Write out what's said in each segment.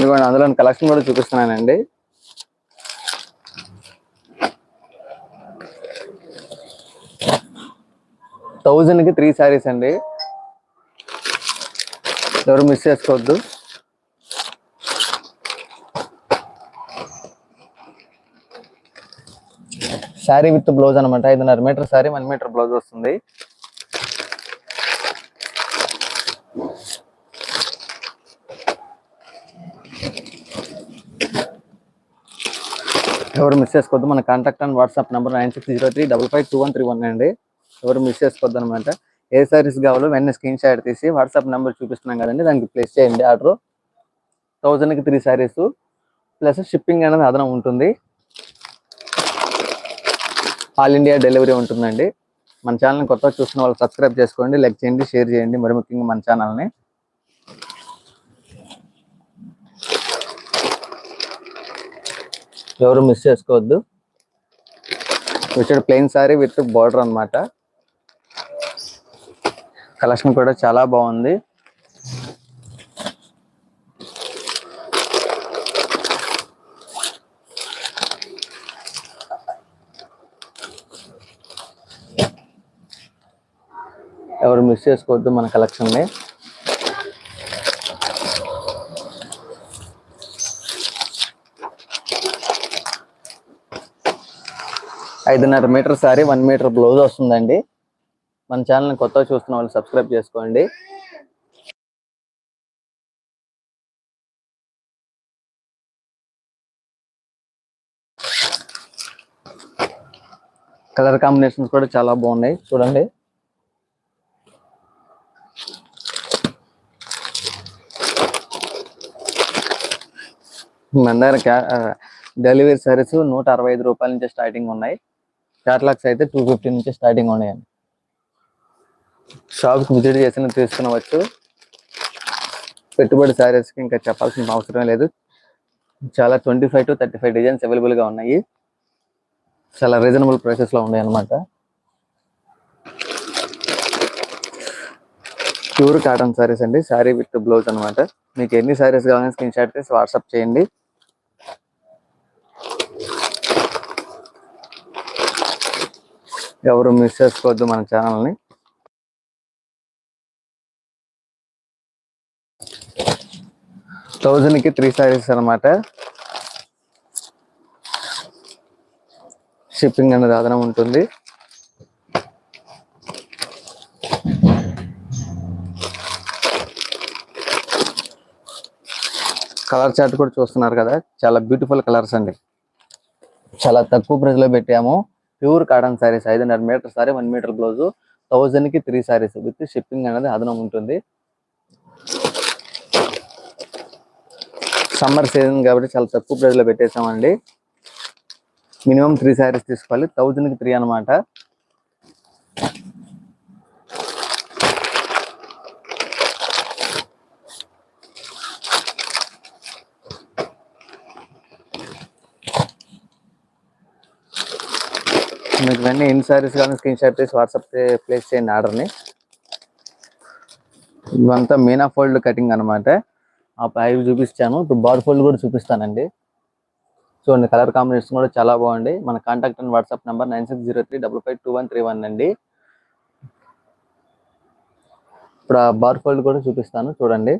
ఇదిగోండి అందులో కలెక్షన్ కూడా చూపిస్తున్నానండి. థౌజండ్కి త్రీ శారీస్ అండి. ఎవరు మిస్ చేసుకోవద్దు. శారీ విత్ బ్లౌజ్ అనమాట ఐదున్నర metre sari one metre blouse వస్తుంది. ఎవరు మిస్ చేసుకోవద్దు. మన contact and WhatsApp number nine six zero three double five two one three one అండి. ఎవరు మిస్ చేసుకోవద్దు అనమాట ఏ సారీస్ కావాలో వెన్న స్క్రీన్ షాట్ తీసి వాట్సాప్ నెంబర్ చూపిస్తున్నాం కదండి దానికి ప్లేస్ చేయండి ఆర్డర్ థౌజండ్కి త్రీ సారీస్ ప్లస్ షిప్పింగ్ అనేది అదనం ఉంటుంది. ఆల్ ఇండియా డెలివరీ ఉంటుందండి. మన ఛానల్ని కొత్తగా చూసిన వాళ్ళు సబ్స్క్రైబ్ చేసుకోండి లైక్ చేయండి షేర్ చేయండి. మరి ముఖ్యంగా మన ఛానల్ని ఎవరు మిస్ చేసుకోవద్దు. వచ్చాడు ప్లెయిన్ సారీ విత్ బార్డర్ అన్నమాట. కలెక్షన్ కూడా చాలా బాగుంది. ఎవరు మిస్ చేసుకోవద్దు మన కలెక్షన్ని ఐదున్నర metre sari one metre blouse వస్తుందండి. మన ఛానల్ని కొత్తగా చూస్తున్న వాళ్ళు సబ్స్క్రైబ్ చేసుకోండి. కలర్ కాంబినేషన్స్ కూడా చాలా బాగున్నాయి. చూడండి. మన దగ్గర డెలివరీ సర్వీస్ నూట అరవై ఐదు రూపాయల నుంచి స్టార్టింగ్ ఉన్నాయి. క్యాటలాగ్స్ అయితే టూ ఫిఫ్టీ నుంచి స్టార్టింగ్ ఉన్నాయండి. షాప్కి విజిట్ చేసిన తీసుకునవచ్చు. పెట్టుబడి శారీస్కి ఇంకా చెప్పాల్సిన అవసరం లేదు. చాలా twenty five to thirty five designs అవైలబుల్గా ఉన్నాయి. చాలా రీజనబుల్ ప్రైసెస్లో ఉన్నాయి అన్నమాట ప్యూర్ కాటన్ శారీస్ అండి. శారీ విత్ బ్లౌజ్ అనమాట మీకు ఎన్ని శారీస్ కావాలని స్క్రీన్ షాట్ తీసి వాట్సాప్ చేయండి. ఎవరు మిస్ చేసుకోవద్దు మన ఛానల్ని థౌజండ్కి త్రీ సారీస్ అన్నమాట. షిప్పింగ్ అనేది అదనం ఉంటుంది. కలర్ చార్ట్ కూడా చూస్తున్నారు కదా చాలా బ్యూటిఫుల్ కలర్స్ అండి. చాలా తక్కువ ప్రైస్లో పెట్టాము. ప్యూర్ కాటన్ సారీస్ ఐదున్నర metre sari one metre blouse థౌజండ్కి త్రీ శారీస్ విత్ షిప్పింగ్ అనేది అదనం ఉంటుంది. సమ్మర్ సీజన్ కాబట్టి చాలా తక్కువ ప్రైస్లో పెట్టేసామండి మినిమం త్రీ శారీస్ తీసుకోవాలి థౌజండ్కి త్రీ అనమాట మీకు వెంటనే ఎన్ని సారీస్ కానీ స్క్రీన్ షాట్ తీసి వాట్సాప్ ప్లేస్ చేయండి ఆర్డర్ని ఇవంతా మీనా ఫోల్డ్ కటింగ్ అనమాట ఆ పైవి చూపిస్తాను. ఇప్పుడు బార్ ఫోల్డ్ కూడా చూపిస్తానండి. చూడండి కలర్ కాంబినేషన్ కూడా చాలా బాగుంది. మన contact and WhatsApp number nine six zero three double five two one three one అండి. ఇప్పుడు ఆ బార్ ఫోల్డ్ కూడా చూపిస్తాను. చూడండి.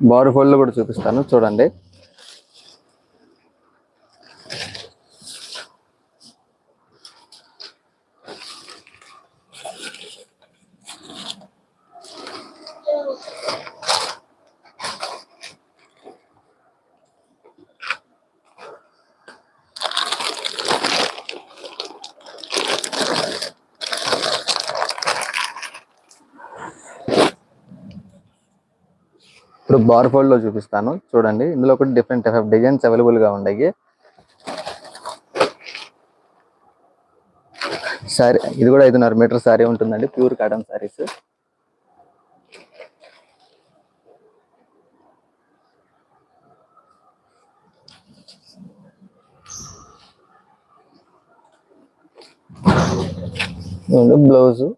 బారు ఫోల్డ్ కూడా చూపిస్తాను. చూడండి. ఇప్పుడు బార్ ఫోల్డ్లో చూపిస్తాను. చూడండి. ఇందులో కూడా డిఫరెంట్ టైప్ ఆఫ్ డిజైన్స్ అవైలబుల్గా ఉన్నాయి సారీ ఇది కూడా ఐదున్నర మీటర్ సారీ ఉంటుందండి. Pure cotton saris. బ్లౌజు.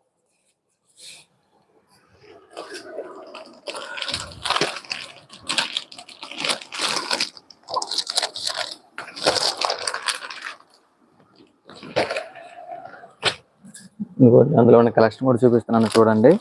అందులో ఉన్న కలెక్షన్ కూడా చూపిస్తున్నాను చూడండి.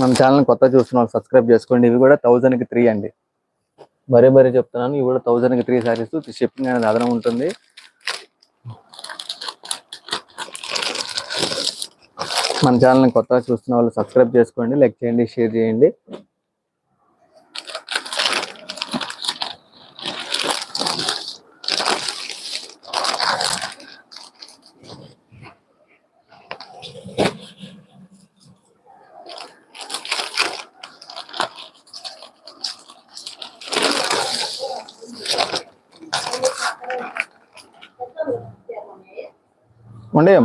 మన ఛానల్ కొత్త చూస్తున్నాం సబ్స్క్రైబ్ చేసుకోండి. ఇవి కూడా థౌజండ్కి త్రీ అండి. మరే మరీ చెప్తున్నాను. ఇవి కూడా థౌజండ్కి త్రీ సారీస్ షిప్పింగ్ అనేది అదనం ఉంటుంది. మన ఛానల్ని కొత్తగా చూస్తున్న వాళ్ళు సబ్స్క్రైబ్ చేసుకోండి లైక్ చేయండి షేర్ చేయండి. ఉండేయం